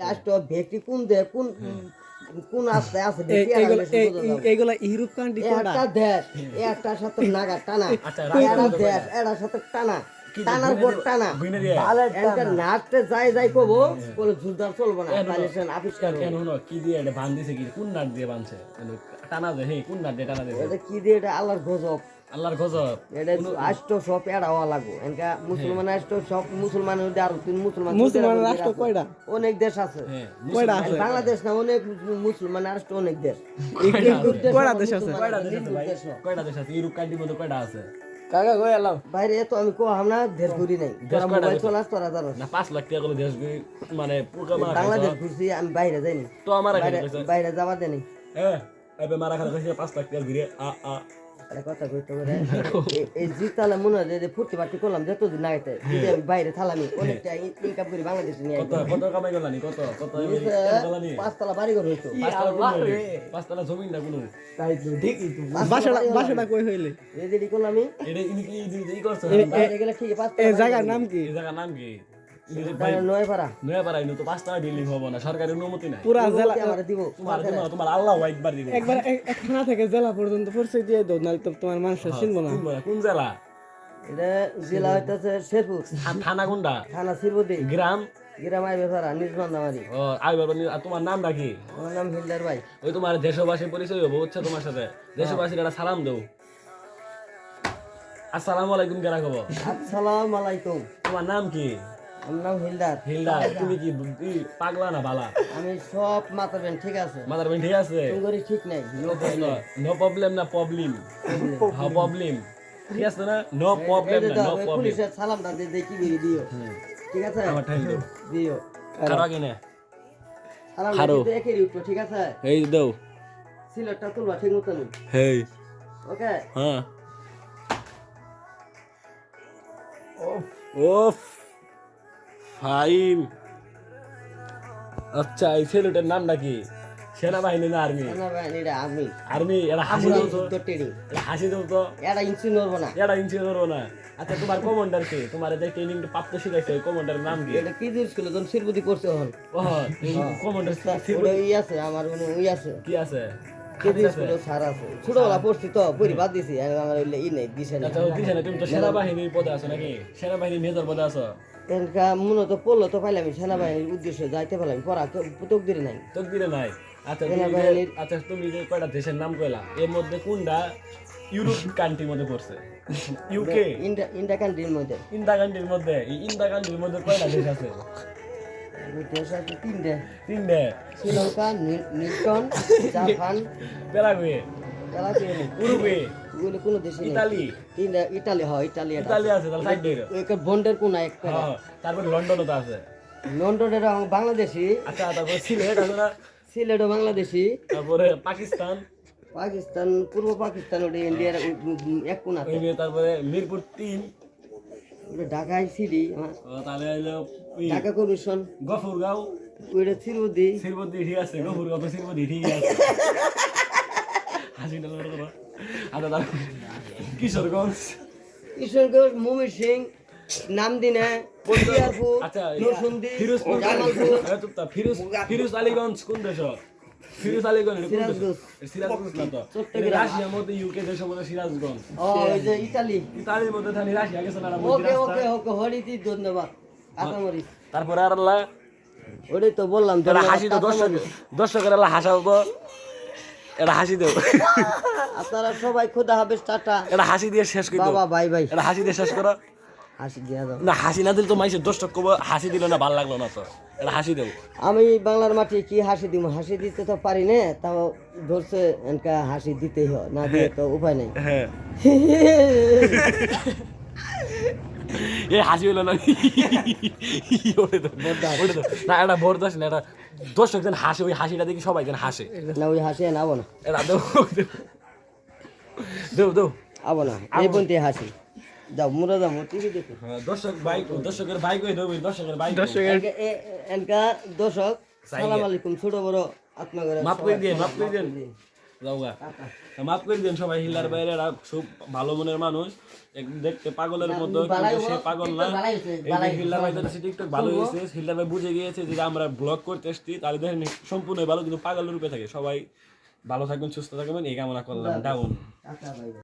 Last ভেকটি কোন দে কোন কোন আস্তে আছে এ- ভেকটি এগুলা আগে এ- এ- ইউরোপ কান্ট্রি একটা দেশ একটা সাথে নাগা টানা আচ্ছা, দেশ এটা সাথে টানা। টানার পর টানা। এটা নাচতে যাই যাই কবো বলে জুরদার চলবে না তাহলে সে আবিষ্কার কেন হলো? কি দিয়ে এটা বান দিছে কি? কোন নাট দিয়ে বানছে মানে টানা দে হে কোন নাট দিয়ে টানা এটা কি দিয়ে? এটা আল্লাহর গজব। আল্লাহর গজব। এটা আষ্ট সব এড়াওয়া লাগবো এনকা মুসলমান আষ্ট সব মুসলমান হইলে আর তিন মুসলমান মুসলমান রাষ্ট্র কয়টা? অনেক দেশ আছে। হ্যাঁ কয়টা আছে বাংলাদেশ না অনেক মুসলমান রাষ্ট্র অনেক দেশ। কয়টা দেশ আছে? কয়টা দেশ আছে? কয়টা দেশ আছে ইউরোপ কান্ট্রির মধ্যে কয়টা আছে? কাকা কই এলাম বাইরে তো আমি কো আমরা দেশ ঘুরি নাই। তোরা মোবাইল? চলাস তোরা জানোস না পাঁচ লাখ টাকা করে দেশ ঘুরি, মানে মারা বাংলাদেশ ঘুরছি আমি বাইরে যাইনি। তো আমার বাইরে যাবা দেনি হ্যাঁ এবে মারা খাইছে পাঁচ লাখ টাকা ঘুরে আ আ। কথা কইতে পারে এই- জিতালে মনে হয় যে ফুর্তি পার্টি করলাম যতদিন না যদি আমি বাইরে থালামি অনেকটা ইনকাম করি বাংলাদেশে নিয়ে কত কত কামাই করলানি? কত কত পাঁচতলা বাড়ি ঘর হইতো। পাঁচতলা কোন জমি না কোনো? বাসাটা বাসাটা কই হইলে? এই যে করলাম। আমি এটা ইনি কি ই- ই বাইরে গেলে ঠিক এই পাঁচতলা জায়গার নাম কি? এই জায়গার নাম কি? ইনি তো পাঁচটা বিল্ডিং হব না সরকারি অনুমতি নাই। পুরা জেলা দিব তোমার তোমার আল্লাহ একবার দিবে। একবার এক এক থানা থেকে জেলা পর্যন্ত পরিচয় দিয়ে দাও নাহলে তো তোমার মানুষ চিনবো না। কোন জেলা? এটা জেলা হইতেছে শেরপুর। থানা কোনটা? থানা গ্রাম? গ্রাম আইবে ও আই বাবা নি- তোমার নামটা কি? আমার নাম হিলদার ভাই। ওই তোমার দেশবাসী পরিচয় হব বুঝছ তোমার সাথে? দেশবাসীর একটা সালাম দেও। আসসালামু আলাইকুম কেরা খবর? আসসালাম আলাইকুম। তোমার নাম কি? আমার নাম হিলদার। হিলদা তুমি কি পাগলা না বালা? আমি সব মাতাবেন ঠিক আছে? মাদার বেন ঠিক আছে? তুঙ্গরি ঠিক নাই নো প্রবলেম না প্রবলেম হ্যাঁ প্রবলেম ঠিক আছে না? নো প্রবলেম না নো প্রবলেম পুলিশের সালাম সালামটা দিয়ে দেখি বেরি দিও। ঠিক আছে? আমার টাইম দাও। দিও। খারাপ কিনে সালাম খারো। দিয়ে একেরই উঠো ঠিক আছে? এই দাও। সিলেটটা তুলবা ঠিক মতন হেই। ওকে? হ্যাঁ। ওফ। ওফ। আচ্ছা এই ছেলেটার নামটা কি সেনাবাহিনী না আর্মি? আর্মি। আর্মি এটা হাসি তো হাসি তো এটা ইঞ্চি নড়বো না। এটা ইঞ্চি ধরবো না। আচ্ছা তোমার কমান্ডার কে? তোমার যে ট্রেনিং প্রাপ্ত শিখাইছে ওই কমান্ডারের নাম কি? এটা কি জিনিস ছিল? শিরবুদি করছে হন ও কমান্ডার ই আছে আমার কোনো ই আছে। কি আছে? কি জিনিস ছিল? সার আছে। ছোটবেলা পড়ছি তো বাদ দিছি। আর আমার ই নেই দিছে না আচ্ছা দিছে না তুমি তো সেনাবাহিনীর পদে আছো নাকি? সেনাবাহিনীর মেজর পদে আছো? এনকা মূলত পড়ল তো পাইলাম সেনাবাহিনীর উদ্দেশ্যে যাইতে পারলাম পড়া পুতক দিলে নাই। তকদিরে নাই। আচ্ছা সেনাবাহিনীর- আচ্ছা তুমি যে কয়টা দেশের নাম কইলা এর মধ্যে কোনটা ইউরোপ কান্ট্রির মধ্যে পড়ছে? ইউকে ইন্ডিয়া ইন্ডিয়া কান্ট্রির মধ্যে। ইন্দা কান্ট্রির মধ্যে? এই ইন্দা কান্ট্রির মধ্যে কয়টা দেশ আছে? দেশ আছে তিনটে। তিনটে। Sri Lanka Newton Japan. Paraguay Uruguay? ওগুলো কোনো দেশে ইতালি? হয় ইটালি এটা ইতালি আছে। তাহলে সাইড দিয়ে ওই বন্ডের কোন এক পেরা হ্যাঁ তারপর লন্ডনও তো আছে। লন্ডনের বাংলাদেশি। আচ্ছা তারপর সিলেট সিলেটও বাংলাদেশি। তারপরে পাকিস্তান। পাকিস্তান পূর্ব পাকিস্তান ওটা ইন্ডিয়ার এক কোন আছে। তারপরে মিরপুর তিন। ওটা ঢাকায় ও, তাহলে ঢাকা কমিশন। গফুরগাঁও। ওইটা চিরুদি শ্রীমতী ঠিক আছে গফুরগাঁও তো শ্রীমতী ঠিকই আছে। হাসি ডাল করো আচ্ছা তারপর কিশোরগঞ্জ। কিশোরগঞ্জ মুমির সিং নামদিনে বদিয়ারপুর আচ্ছা ফিরোজপুর। জামালপুর আরে চুপ থাক, ফিরোজ ফিরোজ আলীগঞ্জ কোন দেশ? ফিরোজ আলীগঞ্জ এটা সিরাজগঞ্জ। সিরাজগঞ্জ না তো। রাশিয়ার মধ্যে ইউকে দেশের মধ্যে সিরাজগঞ্জ। ও ওই যে ইতালি। ইতালির মধ্যে থানি রাশিয়া গেছে না ওকে ওকে ওকে হরিদি ধন্যবাদ। আসামরি তারপরে আর আল্লাহ? ওটাই তো বললাম হাসি তো দর্শক। দর্শকের আল্লাহ হাসাও তো। এটা হাসি দেও আপনারা সবাই খোদা হাফেজ টাটা। এটা হাসি দিয়ে শেষ করে বাবা বাই বাই। এটা হাসি দিয়ে শেষ করো। হাসি দিয়া দাও। না হাসি না দিলে তো মাইসের দর্শক কব। হাসি দিল না ভালো লাগল না তো। এটা হাসি দেও আমি বাংলার মাটি কি হাসি দিব হাসি দিতে তো পারি না তাও ধরছে এনকা হাসি দিতেই হয়। না দিয়ে তো উপায় নেই। হ্যাঁ। এই হাসি হইল না। ওরে তো, ওরে তো। না এটা ভোর দাস না এটা দর্শক যেন হাসে ওই হাসিটা দেখি সবাই যেন হাসে। না ওই হাসি না আবো না। এটা দেও দেও। দেও আবো না এই পর্যন্ত হাসি। যাও মুরা যাও টিভি দেখো। হ্যাঁ, দর্শক বাইক দর্শকের বাইক হয়ে দেবে দর্শকের বাইক এনকা- এ- এনকা দর্শক সালাম আলাইকুম ছোট বড় আত্মা করে মাফ করে দিয়ে মাফ করে দেন যাওগা মাফ করে দেন সবাই হিলার বাইরে খুব ভালো মনের মানুষ। দেখতে পাগলের মতো কিন্তু সে পাগল না। হিলার ভাই যাচ্ছে টিকটক ভালো হয়েছে হিলার ভাই বুঝে গিয়েছে যে আমরা ব্লগ করতে এসছি তাহলে দেখেন সম্পূর্ণ ভালো কিন্তু পাগলের রূপে থাকে। সবাই ভালো থাকবেন সুস্থ থাকবেন এই কামনা করলাম। ডাউন